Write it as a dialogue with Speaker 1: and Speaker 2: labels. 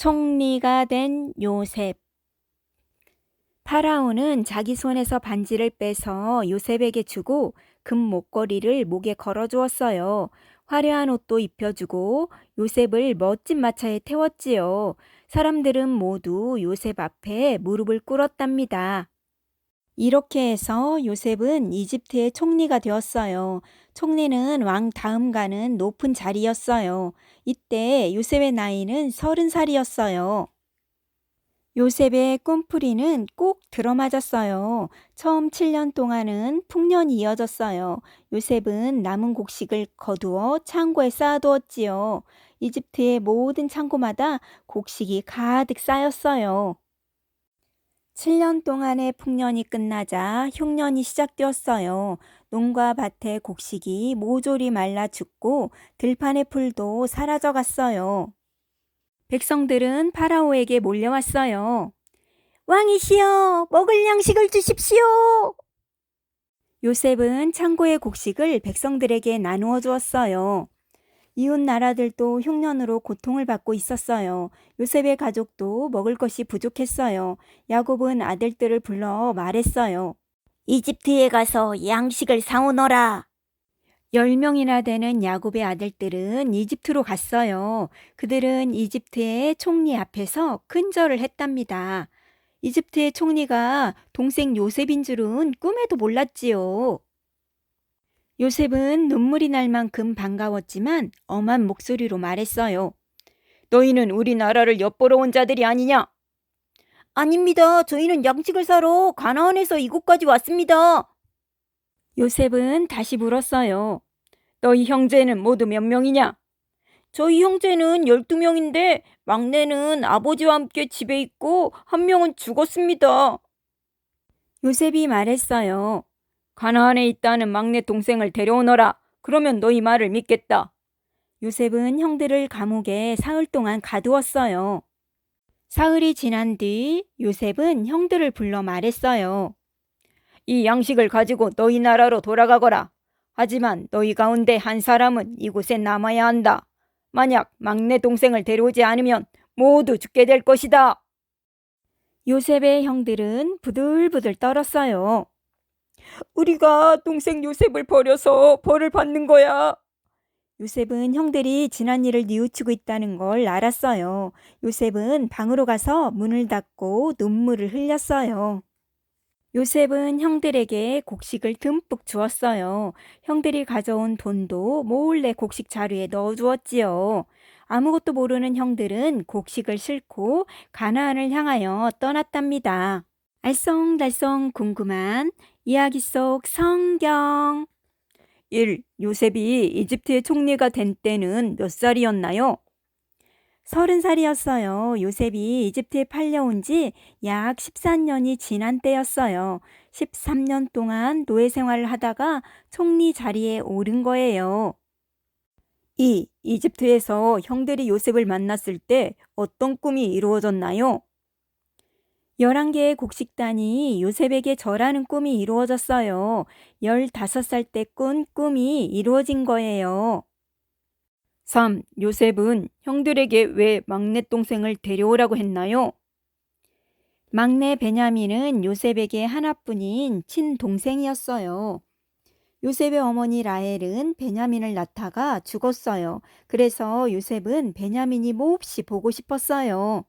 Speaker 1: 총리가 된 요셉. 파라오는 자기 손에서 반지를 빼서 요셉에게 주고 금 목걸이를 목에 걸어 주었어요. 화려한 옷도 입혀주고 요셉을 멋진 마차에 태웠지요. 사람들은 모두 요셉 앞에 무릎을 꿇었답니다. 이렇게 해서 요셉은 이집트의 총리가 되었어요. 총리는 왕 다음 가는 높은 자리였어요. 이때 요셉의 나이는 서른 살이었어요. 요셉의 꿈풀이는 꼭 들어맞았어요. 처음 7년 동안은 풍년이 이어졌어요. 요셉은 남은 곡식을 거두어 창고에 쌓아두었지요. 이집트의 모든 창고마다 곡식이 가득 쌓였어요. 7년 동안의 풍년이 끝나자 흉년이 시작되었어요. 농과 밭의 곡식이 모조리 말라 죽고 들판의 풀도 사라져 갔어요. 백성들은 파라오에게 몰려왔어요. 왕이시여, 먹을 양식을 주십시오. 요셉은 창고의 곡식을 백성들에게 나누어 주었어요. 이웃 나라들도 흉년으로 고통을 받고 있었어요. 요셉의 가족도 먹을 것이 부족했어요. 야곱은 아들들을 불러 말했어요. 이집트에 가서 양식을 사오너라. 열 명이나 되는 야곱의 아들들은 이집트로 갔어요. 그들은 이집트의 총리 앞에서 큰절을 했답니다. 이집트의 총리가 동생 요셉인 줄은 꿈에도 몰랐지요. 요셉은 눈물이 날 만큼 반가웠지만 엄한 목소리로 말했어요. 너희는 우리나라를 엿보러 온 자들이 아니냐? 아닙니다. 저희는 양식을 사러 가나안에서 이곳까지 왔습니다. 요셉은 다시 물었어요. 너희 형제는 모두 몇 명이냐? 저희 형제는 12명인데 막내는 아버지와 함께 집에 있고 한 명은 죽었습니다. 요셉이 말했어요. 가나안에 있다는 막내 동생을 데려오너라. 그러면 너희 말을 믿겠다. 요셉은 형들을 감옥에 사흘 동안 가두었어요. 사흘이 지난 뒤 요셉은 형들을 불러 말했어요. 이 양식을 가지고 너희 나라로 돌아가거라. 하지만 너희 가운데 한 사람은 이곳에 남아야 한다. 만약 막내 동생을 데려오지 않으면 모두 죽게 될 것이다. 요셉의 형들은 부들부들 떨었어요. 우리가 동생 요셉을 버려서 벌을 받는 거야. 요셉은 형들이 지난 일을 뉘우치고 있다는 걸 알았어요. 요셉은 방으로 가서 문을 닫고 눈물을 흘렸어요. 요셉은 형들에게 곡식을 듬뿍 주었어요. 형들이 가져온 돈도 몰래 곡식 자루에 넣어 주었지요. 아무것도 모르는 형들은 곡식을 싣고 가나안을 향하여 떠났답니다. 알쏭달쏭 궁금한 이야기 속 성경 1. 요셉이 이집트의 총리가 된 때는 몇 살이었나요? 서른 살이었어요. 요셉이 이집트에 팔려온 지 약 14년이 지난 때였어요. 13년 동안 노예 생활을 하다가 총리 자리에 오른 거예요. 2. 이집트에서 형들이 요셉을 만났을 때 어떤 꿈이 이루어졌나요? 11개의 곡식단이 요셉에게 절하는 꿈이 이루어졌어요. 15살 때 꾼 꿈이 이루어진 거예요. 3. 요셉은 형들에게 왜 막내 동생을 데려오라고 했나요? 막내 베냐민은 요셉에게 하나뿐인 친동생이었어요. 요셉의 어머니 라헬은 베냐민을 낳다가 죽었어요. 그래서 요셉은 베냐민이 몹시 보고 싶었어요.